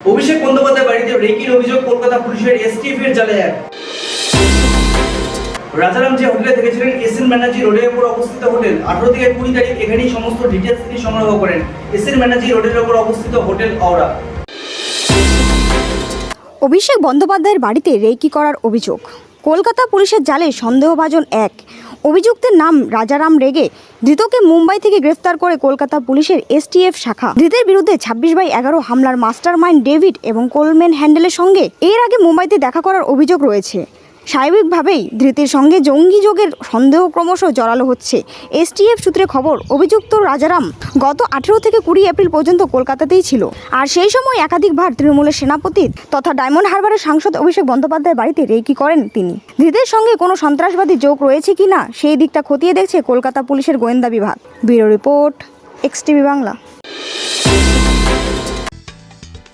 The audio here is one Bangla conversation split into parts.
অভিষেক বন্দ্যোপাধ্যায় বাড়িতে রেকির অভিযোগ, কলকাতা পুলিশের এসটিএফ এর জালে এক। রাজারাম যে হোটেলে থেকেছিলেন এস এন ব্যানার্জি রোডের উপর অবস্থিত হোটেল। আঠারো থেকে কুড়ি তারিখ এখানেই সমস্ত ডিটেলস তিনি সংগ্রহ করেন। এস এন ব্যানার্জি রোডের উপর অবস্থিত হোটেল আওরা অভিষেক বন্দ্যোপাধ্যায়ের বাড়িতে রেকি করার অভিযোগ। কলকাতা পুলিশের জালে সন্দেহভাজন এক। অভিযুক্তের নাম রাজারাম রেগে ধৃতকে মুম্বাই থেকে গ্রেফতার করে কলকাতা পুলিশের এসটিএফ শাখা। ধৃতের বিরুদ্ধে ছাব্বিশ বাই এগারো হামলার মাস্টার মাইন্ড ডেভিড এবং কোলম্যান হ্যান্ডেলের সঙ্গে এর আগে মুম্বাইতে দেখা করার অভিযোগ রয়েছে। স্বাভাবিকভাবেই ধৃতের সঙ্গে জঙ্গি যোগের সন্দেহ ক্রমশ জড়ালো হচ্ছে। এসটিএফ সূত্রে খবর, অভিযুক্ত রাজারাম গত আঠেরো থেকে কুড়ি এপ্রিল পর্যন্ত কলকাতাতেই ছিল। আর সেই সময় একাধিকবার তৃণমূলের সেনাপতি তথা ডায়মন্ড হারবারের সাংসদ অভিষেক বন্দ্যোপাধ্যায়ের বাড়িতে রেকি করেন তিনি। ধৃতের সঙ্গে কোনো সন্ত্রাসবাদী যোগ রয়েছে কি না সেই দিকটা খতিয়ে দেখছে কলকাতা পুলিশের গোয়েন্দা বিভাগ। Bureau report, X TV Bangla.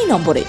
এই নম্বরে